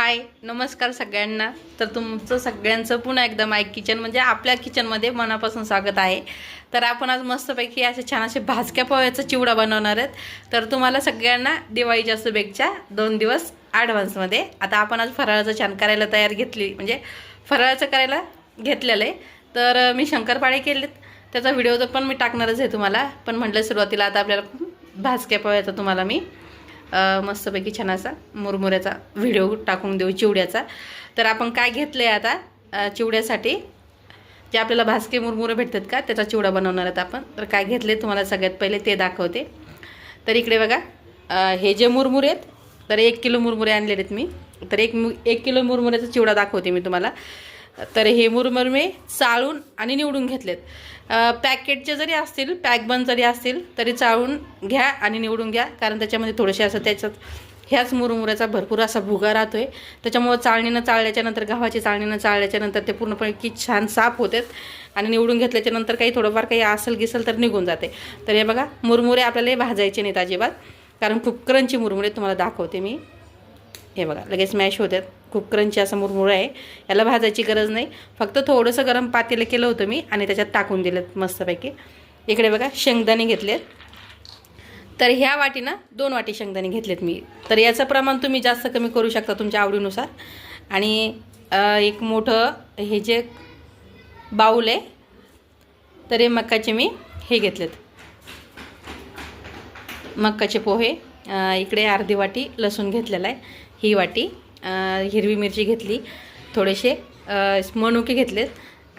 हाय नमस्कार सगळ्यांना. तर तुमचं सगळ्यांचं पुन्हा एकदा माईक किचन म्हणजे आपल्या किचनमध्ये मनापासून स्वागत आहे. तर आपण आज मस्तपैकी असे छान असे भाजक्या पोह्याचा चिवडा बनवणार आहेत. तर तुम्हाला सगळ्यांना दिवाळीच्या शुभेच्छा दोन दिवस ॲडव्हान्समध्ये आता आपण आज फराळाचं छान करायला तयार घेतली म्हणजे फराळाचं करायला घेतलेलं आहे. तर मी शंकरपाळे केलेत. त्याचा व्हिडिओ तर पण मी टाकणारच आहे तुम्हाला. पण म्हटलं सुरुवातीला आता आपल्याला भाजक्या पोह्याचा तुम्हाला मी मस्तपैकी छान असा मुरमुऱ्याचा व्हिडिओ टाकून देऊ चिवड्याचा. तर आपण काय घेतलं आहे आता चिवड्यासाठी जे आपल्याला भासके मुरमुरे भेटतात का? त्याचा चिवडा बनवणार आहेत आपण. तर काय घेतले तुम्हाला सगळ्यात पहिले ते दाखवते. तर इकडे बघा हे जे मुरमुरे आहेत तर एक किलो मुरमुरे आणलेले आहेत मी. तर एक मु एक किलो मुरमुऱ्याचा चिवडा दाखवते मी तुम्हाला. तर हे मुरमुरे चाळून आणि निवडून घेतलेत. पॅकेटचे जरी असतील पॅक बंद जरी असतील तरी चाळून घ्या आणि निवडून घ्या. कारण त्याच्यामध्ये थोडेसे असं त्याच्यात ह्याच मुरमुऱ्याचा भरपूर असा भुगा राहतो आहे त्याच्यामुळं चाळणीनं चाळल्याच्यानंतर गव्हाची चाळणीनं चाळल्याच्यानंतर ते पूर्णपणे की छान साफ होतात. आणि निवडून घेतल्याच्यानंतर काही थोडंफार काही असेल गिसल तर निघून जाते. तर हे बघा मुरमुरे आपल्याला हे भाजायचे नाहीत अजिबात. कारण खूप क्रंची मुरमुरे तुम्हाला दाखवते मी. हे बघा लगेच मॅश होतात खूप क्रंची असं मुरमुरं आहे. याला भाजायची गरज नाही. फक्त थोडंसं गरम पातेलं केलं होतं मी आणि त्याच्यात टाकून दिलं मस्तपैकी. इकडे बघा शेंगदाणे घेतलेत. तर ह्या वाटीनं दोन वाटी शेंगदाणे घेतलेत मी. तर याचं प्रमाण तुम्ही जास्त कमी करू शकता तुमच्या आवडीनुसार. आणि एक मोठं हे जे बाऊल आहे तर हे मक्काचे मी हे घेतलेत. मक्काचे पोहे इकडे अर्धी वाटी लसूण घेतलेला आहे. ही वाटी हिरवी मिरची घेतली थोडेसे मनुके घेतलेत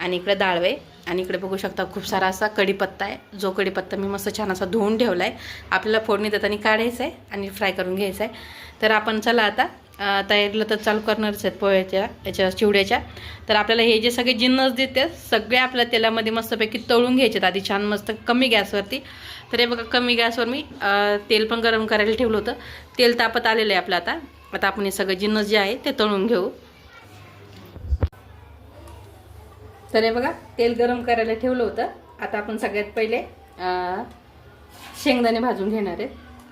आणि इकडे डाळवे आणि इकडे बघू शकता खूप सारा असा कढीपत्ता आहे. जो कढीपत्ता मी मस्त छान असा धुवून ठेवला आहे आपल्याला फोडणी देताना काढायचं आहे आणि फ्राय करून घ्यायचं आहे तर आपण चला आता तयारीला तर चालू करणारच आहेत पोह्याच्या याच्या चिवड्याच्या. तर आपल्याला हे जे सगळे जिन्नस देते सगळे आपल्या तेलामध्ये मस्तपैकी तळून घ्यायचे आहेत आधी छान मस्त कमी गॅसवरती. तर हे बघा कमी गॅसवर मी तेल पण गरम करायला ठेवलं होतं. तेल तापत आलेलं आहे आपलं आता. आता आपण हे सगळं जिन्नस जे आहे ते तळून घेऊ. तर हे बघा तेल गरम करायला ठेवलं होतं. आता आपण सगळ्यात पहिले शेंगदाणे भाजून घेणार आहेत.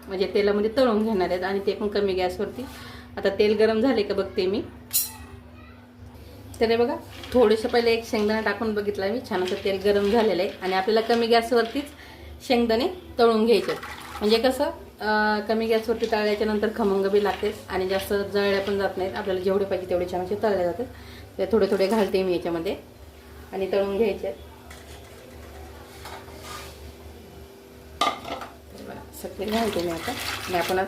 म्हणजे तेलामध्ये तळून घेणार आहेत आणि ते पण कमी गॅसवरती. आता तेल गरम झाले का बघते मी. तर हे बघा थोडंसं पहिले एक शेंगदाणा टाकून बघितला मी. छान असं तेल गरम झालेलं आहे. आणि आपल्याला कमी गॅसवरतीच शेंगदाणे तळून घ्यायचे आहेत. म्हणजे कसं कमी गॅसवरती तळल्याच्या नंतर खमंग बी लागते आणि जास्त जळल्या पण जात नाहीत. आपल्याला जेवढे पाहिजे तेवढे छान असे तळले जातात. ते थोडे थोडे घालते मी याच्यामध्ये आणि तळून घ्यायचे आहेत. सगळे घालते मी आता. आणि आपण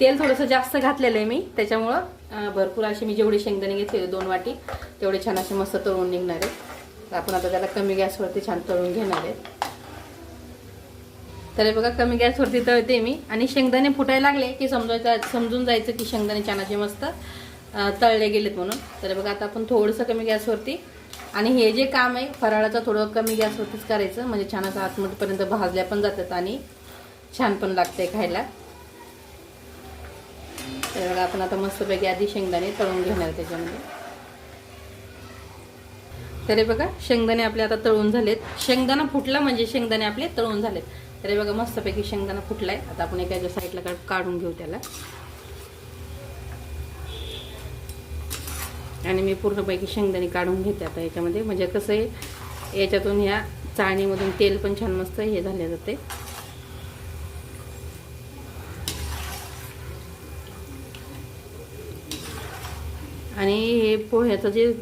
तेल थोडंसं जास्त घातलेलं आहे मी. त्याच्यामुळं भरपूर असे मी जेवढे शेंगदाणे घेतले दोन वाटी तेवढे छान असे मस्त तळून निघणार आहेत. आपण आता त्याला कमी गॅसवरती छान तळून घेणार आहे तर बघा कमी गॅसवरती तळते मी. आणि शेंगदाणे फुटायला लागले की समजायचं समजून जायचं की शेंगदाणे छानाचे मस्त तळले गेलेत म्हणून. तर बघा आता आपण थोडंसं कमी गॅसवरती आणि हे जे काम आहे फराळाचं थोडं कमी गॅसवरतीच करायचं. म्हणजे छान असं आतमध्येपर्यंत भाजल्या पण जातात आणि छान पण लागते खायला. तर बघा आपण आता मस्तपैकी आधी शेंगदाणे तळून घेणार त्याच्यामध्ये. तरी बघा शेंगदाणे आपले आता तळून झालेत. शेंगदाणा फुटला म्हणजे शेंगदाणे आपले तळून झालेत. तर हे बघा मस्तपैकी शेंगदाणा फुटलाय. आता आपण एका साईडला काढून घेऊ त्याला. आणि मी पूर्णपैकी शेंगदाणे काढून घेते आता याच्यामध्ये. म्हणजे कसं आहे याच्यातून ह्या चाळणीमधून तेल पण छान मस्त हे झाले जाते. आणि हे पोह्याचं जे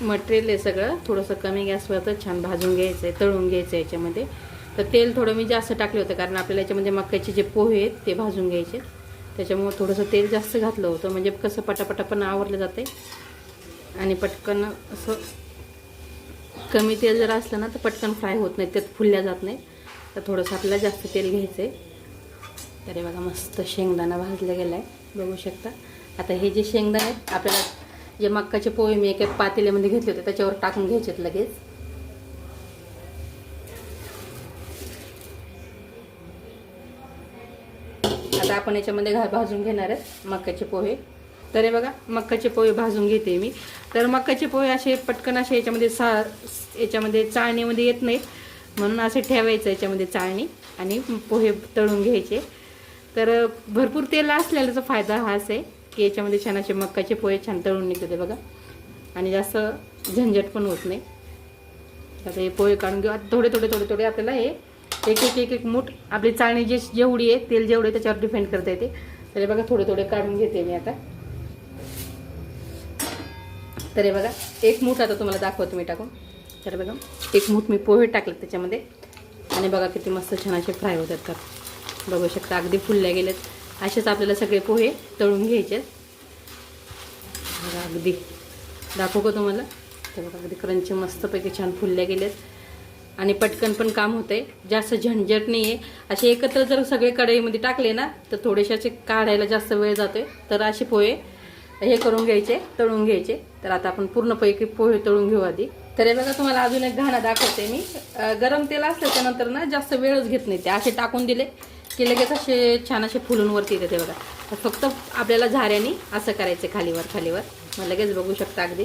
मटेरियल आहे सगळं थोडंसं कमी गॅसवरच छान भाजून घ्यायचं आहे तळून घ्यायचं आहे याच्यामध्ये. तर तेल थोडं मी जास्त टाकले होतं कारण आपल्याला याच्यामध्ये म्हणजे मक्याचे जे पोहे आहेत ते भाजून घ्यायचे. त्याच्यामुळं थोडंसं तेल जास्त घातलं होतं म्हणजे कसं पटापटा पण आवरलं जाते आणि पटकन असं कमी तेल जर असलं ना तर पटकन फ्राय होत नाही त्यात फुलल्या जात नाही. तर थोडंसं आपल्याला जास्त तेल घ्यायचं आहे तरी बघा मस्त शेंगदाणा भाजला गेला आहे बघू शकता. आता हे जे शेंगदाणे आहेत आपल्याला जे मक्काचे पोहे मी एका पातेल्यामध्ये घेतले होते त्याच्यावर टाकून घ्यायचेत लगेच. आता आपण याच्यामध्ये घा भाजून घेणार आहेत मक्याचे पोहे. तर हे बघा मक्काचे पोहे भाजून घेते मी. तर मक्काचे पोहे असे पटकन असे याच्यामध्ये सा याच्यामध्ये चाळणीमध्ये येत नाहीत. म्हणून असे ठेवायचं याच्यामध्ये चाळणी आणि पोहे तळून घ्यायचे. तर भरपूर तेल असलेल्याचा फायदा हाच आहे की याच्यामध्ये छान असे मक्काचे पोहे छान तळून निघते बघा. आणि जास्त झंझट पण होत नाही. आता हे पोहे काढून घेऊ. आता थोडे थोडे थोडे थोडे आपल्याला हे एक एक एक एक मूठ. आपली चाळणी जे जेवढी आहे तेल जेवढे त्याच्यावर डिपेंड करता येते. तरी बघा थोडे थोडे काढून घेते मी आता. तरी बघा एक मूठ आता तुम्हाला दाखवतो मी टाकून. तर बघा एक मूठ मी पोहे टाकले त्याच्यामध्ये. आणि बघा किती मस्त छान असे फ्राय होतात तर. बघू शकता अगदी फुलल्या गेलेत. असेच आपल्याला सगळे पोहे तळून घ्यायचे बघा अगदी. दाखवू का तुम्हाला? तर बघा अगदी क्रंची मस्तपैकी छान फुलल्या गेलेत. आणि पटकन पण काम होतंय. जास्त झंझट नाही आहे असे एकत्र जर सगळे कढईमध्ये टाकले ना तर थोडेसे असे काढायला जास्त वेळ जातोय. तर असे पोहे हे करून घ्यायचे तळून घ्यायचे. तर आता आपण पूर्णपैकी पोहे तळून घेऊ आधी. तर हे बघा तुम्हाला अजून एक घाणा दाखवते मी. गरम तेल असलं त्यानंतर ना जास्त वेळच घेत नाही ते. असे टाकून दिले की लगेच असे छान असे फुलून वरती येते ते बघा. तर फक्त आपल्याला झाऱ्याने असं करायचं खालीवर खालीवर. मग लगेच बघू शकता अगदी.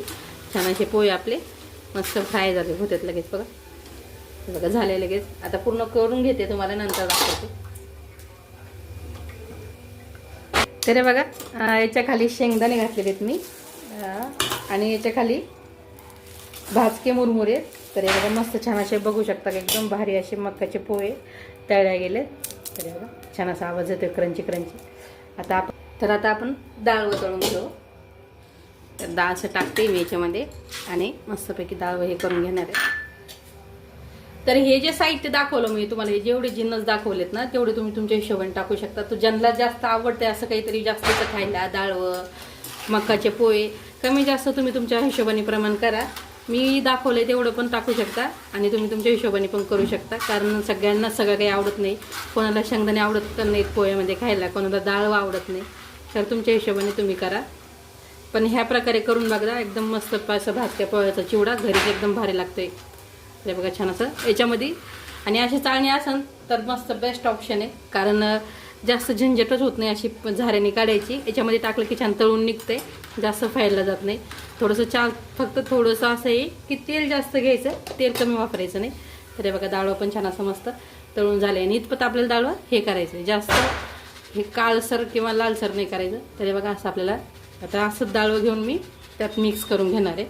छान असे पोहे आपले. मस्त फ्राय झाले होतात लगेच बघा. बघा झाले लगेच. आता पूर्ण करून घेते तुम्हाला नंतर दाखवते. तर बघा याच्या खाली शेंगदाणे घातलेले आहेत मी. आणि याच्या खाली भाजके मुरमुरे आहेत. तर हे बघा मस्त छान असे बघू शकता का? एकदम भारी असे मक्काचे पोहे तळल्या गेले तर बघा छान असा आवाज येतोय क्रंची क्रंची. आता आपण तर आता आपण डाळ वतळून घेऊ. तर डाळ असं टाकते मी याच्यामध्ये. आणि मस्तपैकी डाळ हे करून घेणार आहे. तर हे जे साहित्य दाखवलं मी तुम्हाला हे जेवढे जिन्नस दाखवलेत ना तेवढे तुम्ही तुमच्या हिशोबाने टाकू शकता. तो ज्यांना जास्त आवडते असं काहीतरी जास्तीचं खायला डाळवं मक्काचे पोहे कमी जास्त तुम्ही तुमच्या हिशोबाने प्रमाण करा. मी दाखवले तेवढं पण टाकू शकता आणि तुम्ही तुमच्या हिशोबाने पण करू शकता. कारण सगळ्यांना सगळं काही आवडत नाही. कोणाला शेंगदाणे आवडत तर नाहीत पोह्यामध्ये खायला कोणाला डाळ आवडत नाही. तर तुमच्या हिशोबाने तुम्ही करा. पण ह्या प्रकारे करून बघा एकदम मस्त असं भाजक्या पोह्याचा चिवडा घरीच एकदम भारी लागतोय. हे बघा छान असं. याच्यामध्ये आणि अशी चाळणी असन तर मस्त बेस्ट ऑप्शन आहे. कारण जास्त झंझटच होत नाही अशी झाऱ्याने काढायची. याच्यामध्ये टाकलं की छान तळून निघते. जास्त फायला जात नाही. थोडंसं चा फक्त थोडंसं असं आहे की तेल जास्त घ्यायचं. तेल कमी वापरायचं नाही. तर हे बघा डाळवं पण छान असं मस्त तळून झाले. आणि इतपत आपल्याला डाळवं हे करायचं जास्त हे काळसर किंवा लालसर नाही करायचं. तर हे बघा असं आपल्याला आता असं डाळवं घेऊन मी त्यात मिक्स करून घेणार आहे.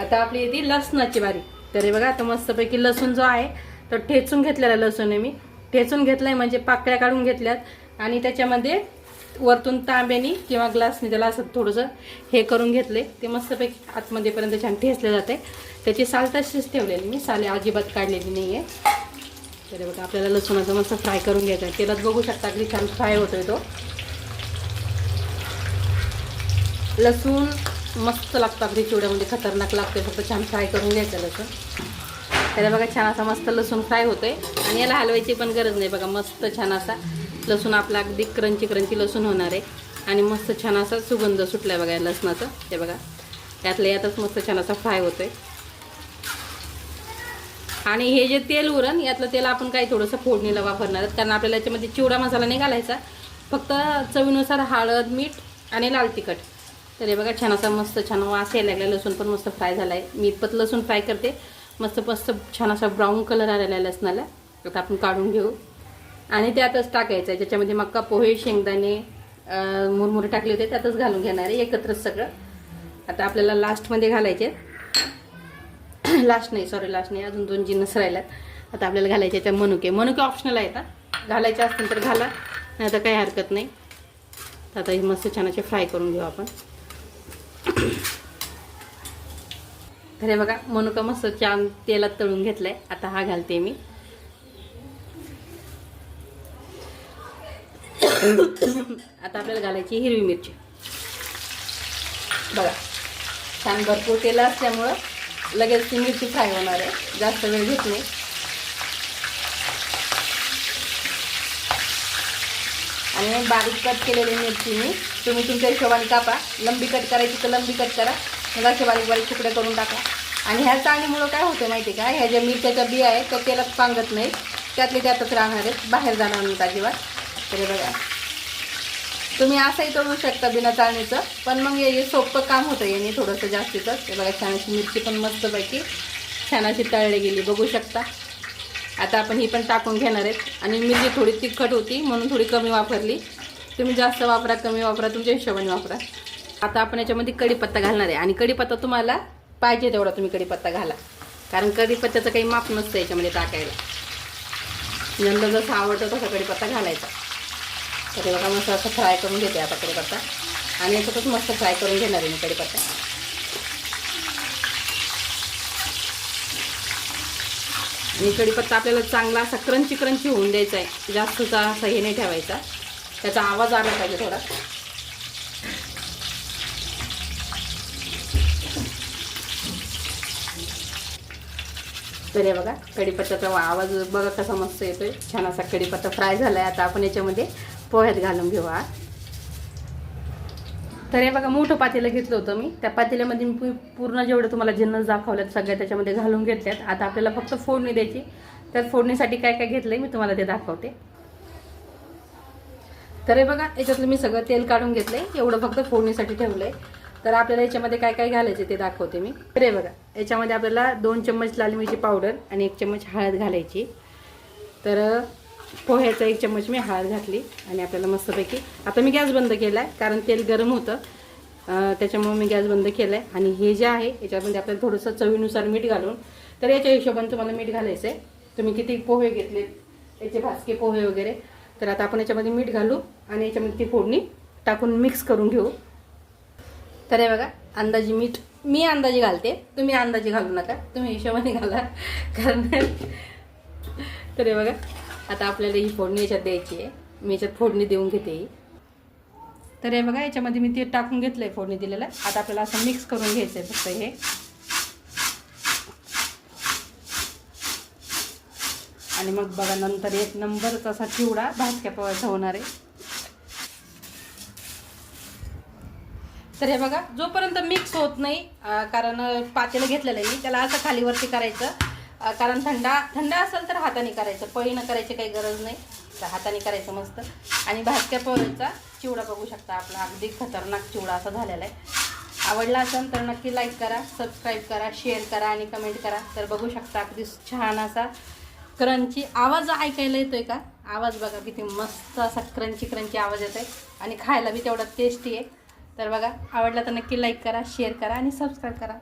आता आपली येते लसणाची बारी. तर हे बघा आता मस्तपैकी लसूण जो आहे तो ठेचून घेतलेला लसूण आहे मी. ठेचून घेतलाय म्हणजे पाकळ्या काढून घेतल्यात. आणि त्याच्यामध्ये वरतून तांब्यानी किंवा ग्लासने त्याला असं थोडंसं हे करून घेतले ते मस्तपैकी आतमध्येपर्यंत छान ठेचले जाते त्याची साल तशीच ठेवलेली मी. साले अजिबात काढलेली नाही आहे तर बघा आपल्याला लसूणाचं मस्त फ्राय करून घ्यायचं आहे. तेलात बघू शकता अगदी छान फ्राय होतोय तो. लसूण मस्त लागतं अगदी चिवड्यामध्ये खतरनाक लागते फक्त छान फ्राय करून घ्यायचं लसूण त्याला बघा छान असा मस्त लसूण फ्राय होतोय. आणि याला हलवायची पण गरज नाही. बघा मस्त छान असा लसूण आपला अगदी क्रंची क्रंची लसूण होणार आहे. आणि मस्त छान असा सुगंध सुटलाय बघा या लसणाचं. ते बघा त्यातल्या यातच मस्त छान असा फ्राय होतोय. आणि हे जे तेल उरण यातलं तेल आपण काही थोडंसं फोडणीला वापरणार आहोत. कारण आपल्याला याच्यामध्ये चिवडा मसाला नाही घालायचा. फक्त चवीनुसार हळद मीठ आणि लाल तिखट. तर हे बघा छान असा मस्त छान वास यायला लागला. लसूण पण मस्त फ्राय झाला आहे मी इतपत लसूण फ्राय करते. मस्त मस्त छान असा ब्राऊन कलर आलेला आहे लसणाला. आता आपण काढून घेऊ. आणि त्यातच टाकायचं आहे ज्याच्यामध्ये मक्का पोहे शेंगदाणे मुरमुरे टाकले होते त्यातच घालून घेणार आहे. एकत्रच सगळं. आता आपल्याला लास्टमध्ये घालायचे आहेत. लास्ट नाही सॉरी लास्ट नाही. अजून दोन जिन्नस राहिल्यात. आता आपल्याला घालायचे त्या मनुके. मनुके ऑप्शनल आहेत घालायचे असतील तर घाला. नाही तर काही हरकत नाही. आता हे मस्त छान असे फ्राय करून घेऊ आपण. तर हे बघा मनुका मस्त छान तेलात तळून घेतलाय. आता हा घालते मी. आता आपल्याला घालायची हिरवी मिरची. बघा छान भरपूर तेल असल्यामुळं लगेच ती मिरची फ्राय होणार आहे. जास्त वेळ घेत नाही. आणि बारीक कट केलेली मिरची मी. तुम्ही तुमच्या हिशोबाने कापा. लंबी कट करायची तर लंबी कट करा. मग असे बारीक बारीक तुकडे करून टाका. आणि ह्या चाळणीमुळं काय होतं माहिती आहे का? ह्या ज्या मिरच्याच्या बिया आहेत त्या तेलात पांगत नाहीत. त्यातले त्यातच राहणार आहेत. बाहेर जाणार नाहीत अजिबात. तरी बघा. तुम्ही असंही तळू शकता बिना चाळणीचं. पण मग हे सोपं काम होतं याने थोडंसं जास्तीचं. ते बघा छान अशी मिरची पण मस्तपैकी छान अशी तळली गेली. बघू शकता. आता आपण ही पण टाकून घेणार आहेत. आणि मिरची थोडी तिखट होती म्हणून थोडी कमी वापरली. तुम्ही जास्त वापरा कमी वापरा तुमच्या हिशोबाने वापरा. आता आपण याच्यामध्ये कढीपत्ता घालणार आहे. आणि कढीपत्ता तुम्हाला पाहिजे तेवढा तुम्ही कढीपत्ता घाला. कारण कढीपत्त्याचं काही माप नसतं याच्यामध्ये टाकायला. नंतर जसं आवडतं तसा कढीपत्ता घालायचा. तर ते बघा मस्त असं फ्राय करून घेते आता कढीपत्ता. आणि याच्यातच मस्त फ्राय करून घेणार आहे मी कढीपत्ता. आणि कढीपत्ता आपल्याला चांगला असा क्रंची क्रंची होऊन द्यायचा आहे. जास्तचा असा हे नाही ठेवायचा. त्याचा आवाज आला पाहिजे थोडा. तर हे बघा कढीपत्त्याचा आवाज बघा कसा मस्त येतोय. छान असा कढीपत्ता फ्राय झाला आहे आता आपण याच्यामध्ये पोह्यात घालून घेऊ आ तर हे बघा मोठं पातेलं घेतलं होतं मी. त्या पातेल्यामध्ये मी पूर्ण जेवढं तुम्हाला जिन्नस दाखवल्यात सगळ्या त्याच्यामध्ये घालून घेतल्यात. आता आपल्याला फक्त फोडणी द्यायची. तर फोडणीसाठी काय काय घेतलंय मी तुम्हाला ते दाखवते. तर हे बघा याच्यातलं मी सगळं तेल काढून घेतलंय. एवढं फक्त फोडणीसाठी ठेवलंय. तर आपल्याला याच्यामध्ये काय काय घालायचे ते दाखवते मी. तर हे बघा याच्यामध्ये आपल्याला दोन चम्मच लाल मिरची पावडर आणि एक चम्मच हळद घालायची. तर पोह्याचा एक चम्मच मी हळद घातली आणि आपल्याला मस्तपैकी आता मी गॅस बंद केला आहे कारण तेल गरम होतं. त्याच्यामुळे मी गॅस बंद केला आहे आणि हे जे आहे याच्यामध्ये आपल्याला थोडंसं चवीनुसार मीठ घालून तर याच्या हिशोबाने तुम्हाला मीठ घालायचं आहे तुम्ही किती पोहे घेतले याचे भाजके पोहे वगैरे. तर आता आपण याच्यामध्ये मीठ घालू आणि याच्यामध्ये ती फोडणी टाकून मिक्स करून घेऊ. तर हे बघा अंदाजे मीठ मी अंदाजे घालते. तुम्ही अंदाजे घालू नका. तुम्ही हिशोबाने घाला. कारण तर हे बघा. आता आपल्याला ही फोडणी याच्यात द्यायची आहे. मी याच्यात फोडणी देऊन घेते ही. तर हे बघा याच्यामध्ये मी ते टाकून घेतलं आहे फोडणी दिलेलं. आता आपल्याला असं मिक्स करून घ्यायचं आहे फक्त हे. आणि मग बघा नंतर एक नंबर असा चिवडा भाजक्या पोळ्याचा होणार आहे. तर हे बघा जोपर्यंत मिक्स होत नाही कारण पातेलं घेतलेलं आहे मी त्याला असं खालीवरती करायचं. कारण थंडा थंडा असेल तर हाताने करायचं. पळीनं करायची काही गरज नाही. तर हाताने करायचं मस्त. आणि भाजक्या पोळीचा चिवडा बघू शकता आपला अगदी खतरनाक चिवडा असा झालेला आहे. आवडला असेल तर नक्की लाईक करा सबस्क्राईब करा शेअर करा आणि कमेंट करा. तर बघू शकता अगदी छान असा क्रंची आवाज ऐकायला येतोय का? आवाज बघा किती मस्त असा क्रंची क्रंची आवाज येतो आहे आणि खायला बी तेवढा टेस्टी आहे. तर बघा आवडला तर नक्की लाईक करा शेअर करा आणि सबस्क्राईब करा.